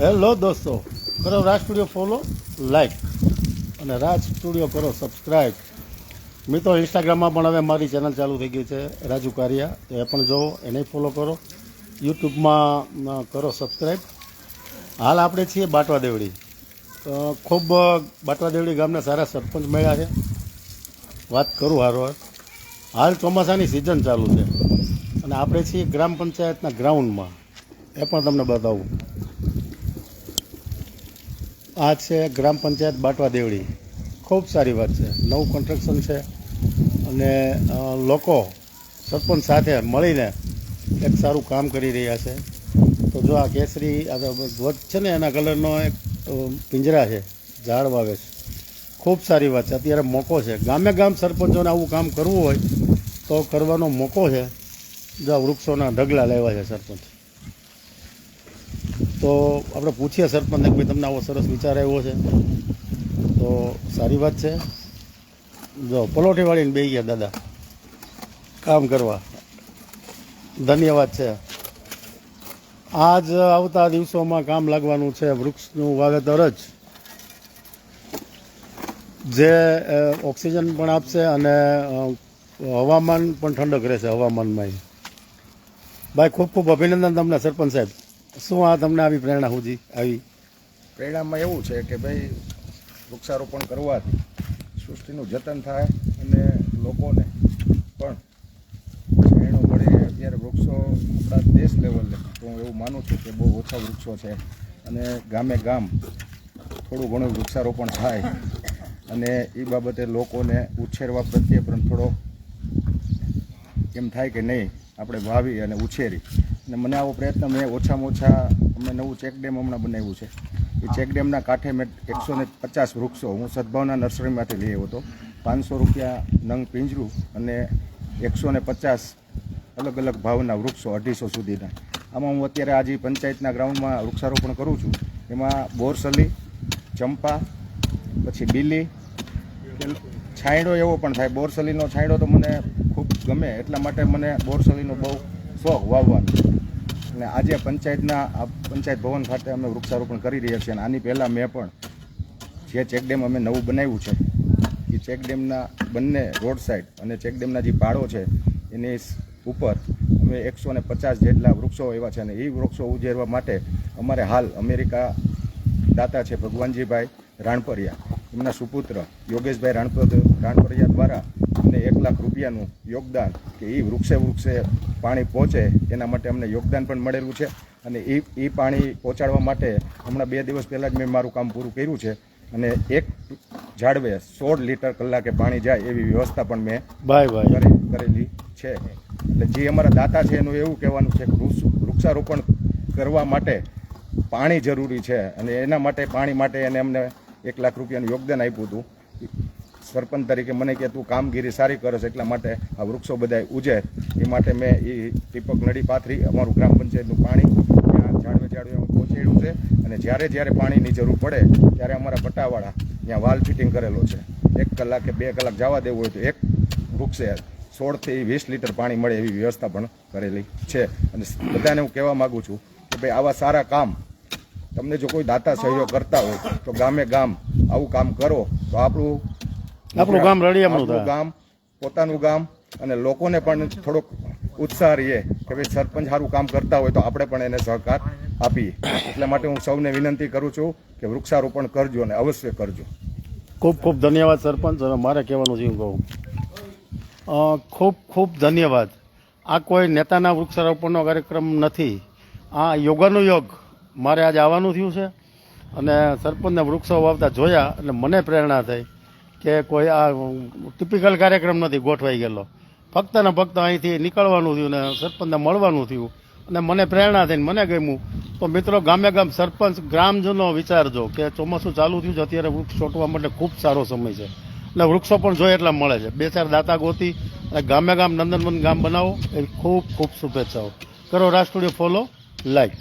Hello દોસ્તો, કરો રાજ studio follow like અને રાજ સ્ટુડિયો કરો સબસ્ક્રાઈબ મિત્રો, ઇન્સ્ટાગ્રામમાં પણ હવે મારી ચેનલ ચાલુ થઈ ગઈ છે, રાજુ કારિયા. તો એ પણ જોવો એને ફોલો કરો. યુટ્યુબમાં કરો સબસ્ક્રાઈબ હાલ આપણે છીએ બાટવા દેવડી ખૂબ બાટવા દેવડી ગામના સારા સરપંચ મળ્યા છે. વાત કરું હારો હાલ ચોમાસાની સિઝન ચાલુ છે. અને આપણે છીએ ગ્રામ પંચાયતના ગ્રાઉન્ડમાં એ પણ તમને બતાવું. આ છે ગ્રામ પંચાયત બાટવા દેવડી. ખૂબ સારી વાત છે. નવું કન્સ્ટ્રક્શન છે. અને લોકો સરપંચ સાથે મળીને એક સારું કામ કરી રહ્યા છે. તો જો આ કેસરી, આ ધ્વજ છે ને એના કલરનો એક પિંજરા છે, ઝાડ વાવે છે. ખૂબ સારી વાત છે. અત્યારે મોકો છે. ગામે ગામ સરપંચોને આવું કામ કરવું હોય તો કરવાનો મોકો છે. જો વૃક્ષોના ઢગલા લેવા છે સરપંચ. તો આપણે પૂછીએ સરપંચને કે ભાઈ તમને આવો સરસ વિચાર આવ્યો છે. તો સારી વાત છે. જો પલોઠીવાળીને બે ગયા, દાદા. કામ કરવા. ધન્યવાદ છે. આજ આવતા દિવસોમાં કામ લાગવાનું છે વૃક્ષનું વાવેતર જ. જે ઓક્સિજન પણ આપશે અને હવામાન પણ ઠંડક રહેશે હવામાનમાં. ભાઈ ખૂબ ખૂબ અભિનંદન તમને, સરપંચ સાહેબ. શું આ તમને આવી પ્રેરણા સુધી આવી? પ્રેરણામાં એવું છે કે ભાઈ, વૃક્ષારોપણ કરવાથી સૃષ્ટિનું જતન થાય અને લોકોને પણ છાંયડો મળે. અત્યારે વૃક્ષો આપણા દેશ લેવલે, તો હું એવું માનું છું કે બહુ ઓછા વૃક્ષો છે અને ગામે ગામ થોડું ઘણું વૃક્ષારોપણ થાય અને એ બાબતે લોકોને ઉછેરવા પ્રત્યે પણ થોડો એમ થાય કે નહીં, આપણે વાવી અને ઉછેરી. અને મને આવો પ્રયત્ન મેં ઓછામાં ઓછા અમે નવું ચેક ડેમ હમણાં બનાવ્યું છે. એ ચેક ડેમના કાંઠે મેં એકસો ને પચાસ વૃક્ષો, હું સદભાવના નર્સરીમાંથી લઈ આવ્યો હતો. પાંચસો રૂપિયા નંગ પિંજરું અને એકસો ને પચાસ અલગ અલગ ભાવના વૃક્ષો અઢીસો સુધીના. આમાં હું અત્યારે આજે પંચાયતના ગ્રાઉન્ડમાં વૃક્ષારોપણ કરું છું. એમાં બોરસલી, ચંપા, પછી બીલી છાંયડો એવો પણ થાય. બોરસલીનો છાંયડો તો મને ખૂબ ગમે, એટલા માટે મને બોરસલીનો બહુ શોખ વાવવાનો. અને આજે પંચાયતના, આ પંચાયત ભવન ખાતે અમે વૃક્ષારોપણ કરી રહ્યા છીએ અને આની પહેલાં મેં પણ જે ચેકડેમ અમે નવું બનાવ્યું છે, એ ચેકડેમના બંને રોડ સાઈડ અને ચેકડેમના જે પાડો છે, એની ઉપર અમે એકસો ને પચાસ જેટલા વૃક્ષો એવા છે અને એ વૃક્ષો ઉજેરવા માટે અમારે હાલ અમેરિકા દાતા છે ભગવાનજીભાઈ રાણપરિયા, એમના સુપુત્ર યોગેશભાઈ રાણપર રાણપરિયા દ્વારા અમને એક લાખ રૂપિયાનું યોગદાન કે એ વૃક્ષે વૃક્ષે પાણી પહોંચે એના માટે અમને યોગદાન પણ મળેલું છે. અને એ એ પાણી પહોંચાડવા માટે હમણાં બે દિવસ પહેલાં જ મેં મારું કામ પૂરું કર્યું છે. અને એક ઝાડવે સોળ લીટર કલાકે પાણી જાય એવી વ્યવસ્થા પણ મેં ભાઈ ભાઈ. કરેલી છે. એટલે જે અમારા દાતા છે એનું એવું કહેવાનું છે કે વૃક્ષ વૃક્ષારોપણ કરવા માટે પાણી જરૂરી છે. અને એના માટે પાણી માટે એને અમને એક લાખ રૂપિયાનું યોગદાન આપ્યું હતું. સરપંચ તરીકે મને કે તું કામગીરી સારી કરે છે એટલા માટે આ વૃક્ષો બધા ઉજે. એ માટે મેં એ ટીપક નળી પાથરી અમારું ગ્રામ પંચાયતનું પાણી ત્યાં ઝાડવે ઝાડવે પહોંચાડ્યું છે. અને જ્યારે જ્યારે પાણીની જરૂર પડે ત્યારે અમારા પટ્ટાવાળા ત્યાં વાલ ફિટિંગ કરેલો છે. એક કલાક કે બે કલાક જવા દેવું હોય તો એક વૃક્ષે સોળથી વીસ લીટર પાણી મળે એવી વ્યવસ્થા પણ કરેલી છે. અને બધાને હું કહેવા માગું છું કે ભાઈ આવા સારા કામ તમને જો કોઈ દાતા સહયોગ કરતા હોય તો ગામે ગામ આવું કામ કરો. તો આપણું આપણું ગામ રળિયામણું. ગામ પોતાનું ગામ અને લોકોને પણ થોડોક ઉત્સાહ રહીએ કે ભાઈ સરપંચ સારું કામ કરતા હોય તો આપણે પણ એને સહકાર આપીએ. એટલા માટે હું સૌને વિનંતી કરું છું કે વૃક્ષારોપણ કરજો અને અવશ્ય કરજો. ખૂબ ખૂબ ધન્યવાદ સરપંચ અને મારે કહેવાનું છે કહું. ખૂબ ખૂબ ધન્યવાદ. આ કોઈ નેતાના વૃક્ષારોપણનો કાર્યક્રમ નથી. આ યોગાનું યોગ મારે આજે આવવાનું થયું છે. અને સરપંચને વૃક્ષો વાવતા જોયા એટલે મને પ્રેરણા થઈ. કે કોઈ આ ટિપિકલ કાર્યક્રમ નથી, ગોઠવાઈ ગયેલો. ફક્ત ને ફક્ત અહીંથી નીકળવાનું થયું ને સરપંચને મળવાનું થયું. અને મને પ્રેરણા થઈને મને ગમ્યું. તો મિત્રો, ગામે ગામ સરપંચ, ગ્રામજનો વિચારજો કે ચોમાસું ચાલુ થયું છે, અત્યારે વૃક્ષ છોટવા માટે ખૂબ સારો સમય છે. અને વૃક્ષો પણ જોઈએ એટલા મળે છે. બે ચાર દાતા ગોતી અને ગામે ગામ નંદનવન ગામ બનાવો. એ ખૂબ ખૂબ શુભેચ્છાઓ. કરો રાજ સ્ટુડિયો ફોલો, લાઈક.